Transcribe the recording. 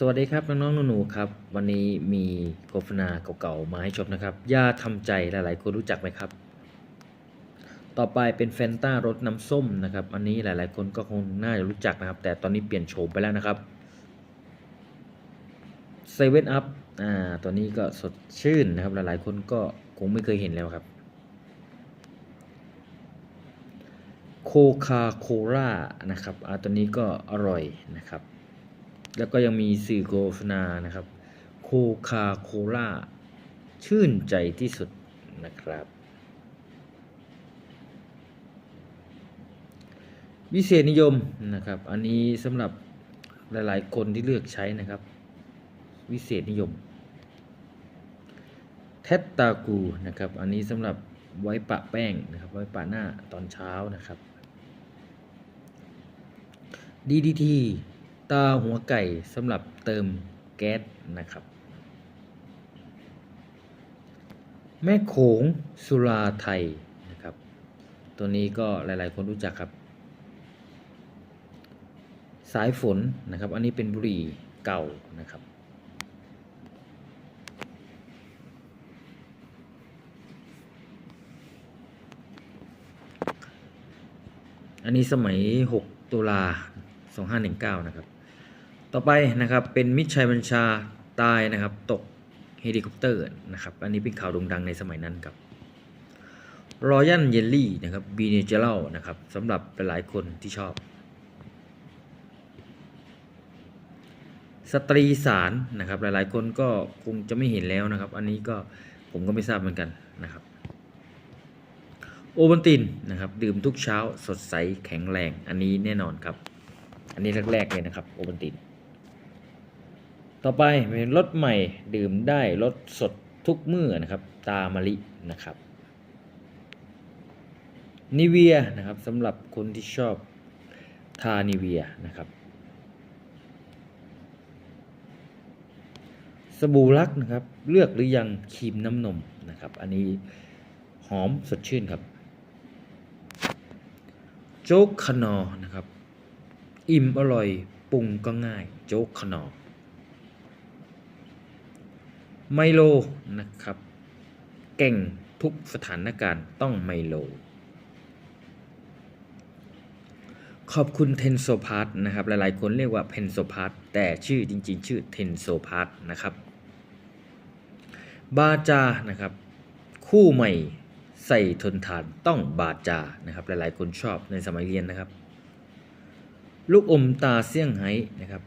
สวัสดีครับน้องๆหนูๆครับ วันนี้มีโฆษณาเก่าๆมาให้ชมนะครับยาทำใจหลายๆคนรู้จักไหมครับ ต่อไปเป็นแฟนต้ารสน้ำส้มนะครับ อันนี้หลายๆคนก็คงน่าจะรู้จักนะครับ แต่ตอนนี้เปลี่ยนโฉมไปแล้วนะครับเซเว่นอัพอ่าตัวนี้ก็สดชื่นนะครับ หลายๆคนก็คงไม่เคยเห็นแล้วครับโคคาโคล่านะครับอ่าตัวนี้ก็อร่อยนะครับ แล้วก็ยังมีสื่อโฆษณานะครับ โคคาโคล่าชื่นใจที่สุดนะครับ วิเศษนิยมนะครับ อันนี้สำหรับหลาย ๆ คนที่เลือกใช้นะครับ วิเศษนิยมแทตตากูนะครับ อันนี้สำหรับไว้ปะแป้งนะครับ ไว้ปะหน้าตอนเช้านะครับ DDT ตาหัวไก่สำหรับเติมแก๊สนะครับ แม่โขงสุราไทยนะครับ ตัวนี้ก็หลาย ๆ คนรู้จักครับ สายฝนนะครับ อันนี้เป็นบุหรี่เก่านะครับ อันนี้สมัย 6 ตุลา2519 นะครับ ต่อไปนะครับเป็นมิชัยบัญชาตายนะครับ ตกเฮลิคอปเตอร์นะครับ อันนี้เป็นข่าวโด่งดังในสมัยนั้นครับรอยันเยลลี่นะครับบีเนเจอรัลนะครับสำหรับหลายคนที่ชอบ สตรีสารนะครับ หลายๆ คนก็คงจะไม่เห็นแล้วนะครับ อันนี้ก็ผมก็ไม่ทราบเหมือนกันนะครับ โอวัลตินนะครับ ดื่มทุกเช้าสดใสแข็งแรง อันนี้แน่นอนครับ อันนี้แรกๆเลยนะครับ โอวัลติน ต่อไปเป็นรสใหม่ดื่มได้รสสดทุกมื้อนะครับ ตามะลินะครับนิเวียนะครับสำหรับคนที่ชอบทานิเวียนะครับสบู่รักนะครับ เลือกหรือยังครีมน้ำนมนะครับ อันนี้หอมสดชื่นครับ โจ๊กขนอนะครับ อิ่มอร่อยปรุงก็ง่าย โจ๊กขนอ ไมโลนะครับ เก่งทุกสถานการณ์ต้องไมโล ขอบคุณเทนโซพาร์ตนะครับ หลายๆ คนเรียกว่าเพนโซพาร์ตแต่ชื่อจริง ๆ ชื่อเทนโซพาร์ตนะครับ บาจานะครับ คู่ใหม่ใส่ทนทานต้องบาจานะครับ หลายๆ คนชอบในสมัยเรียนนะครับ ลูกอมตาเซี่ยงไฮ้นะครับ